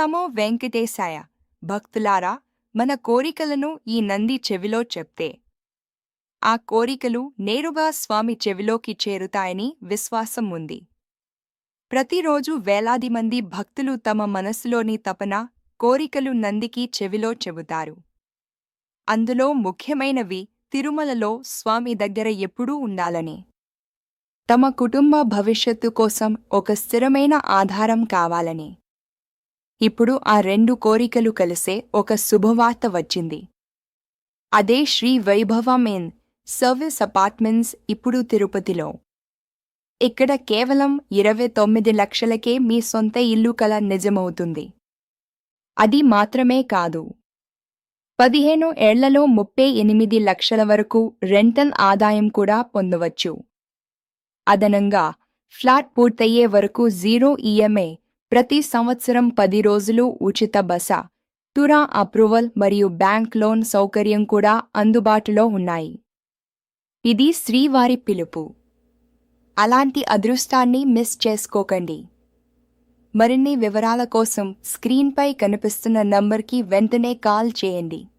నమో వెంకటేశాయ. భక్తులారా మన కోరికలను ఈ నంది చెవిలో చెప్తే. ఆ కోరికలు నేరుగా స్వామి చెవిలోకి చేరుతాయని విశ్వాసం ఉంది. ప్రతిరోజు వేలాది మంది భక్తులు తమ మనసులోని తపన కోరికలు నందికి చెవిలో చెబుతారు. అందులో ముఖ్యమైనవి తిరుమలలో స్వామి దగ్గర ఎప్పుడూ ఉండాలని. తమ కుటుంబ భవిష్యత్తు కోసం ఒక స్థిరమైన ఆధారం కావాలని. ఇప్పుడు ఆ రెండు కోరికలు కలిసే ఒక శుభవార్త వచ్చింది. అదే శ్రీ వైభవమేన్ సర్వీస్ అపార్ట్మెంట్స్ ఇప్పుడు తిరుపతిలో. ఇక్కడ కేవలం ఇరవై తొమ్మిది లక్షలకే మీ సొంత ఇల్లు కల నిజమవుతుంది. అది మాత్రమే కాదు. పదిహేను ఏళ్ళలో ముప్పై ఎనిమిది లక్షల వరకు రెంటల్ ఆదాయం కూడా పొందవచ్చు. అదనంగా ఫ్లాట్ పూర్తయ్యే వరకు జీరో ఈఎంఐ ప్రతి సంవత్సరం పది రోజులు ఉచిత బస తురా అప్రూవల్ మరియు బ్యాంక్ లోన్ సౌకర్యం కూడా అందుబాటులో ఉన్నాయి. ఇది శ్రీవారి పిలుపు. అలాంటి అదృష్టాన్ని మిస్ చేసుకోకండి. మరిన్ని వివరాల కోసం స్క్రీన్పై కనిపిస్తున్న నంబర్కి వెంటనే కాల్ చేయండి.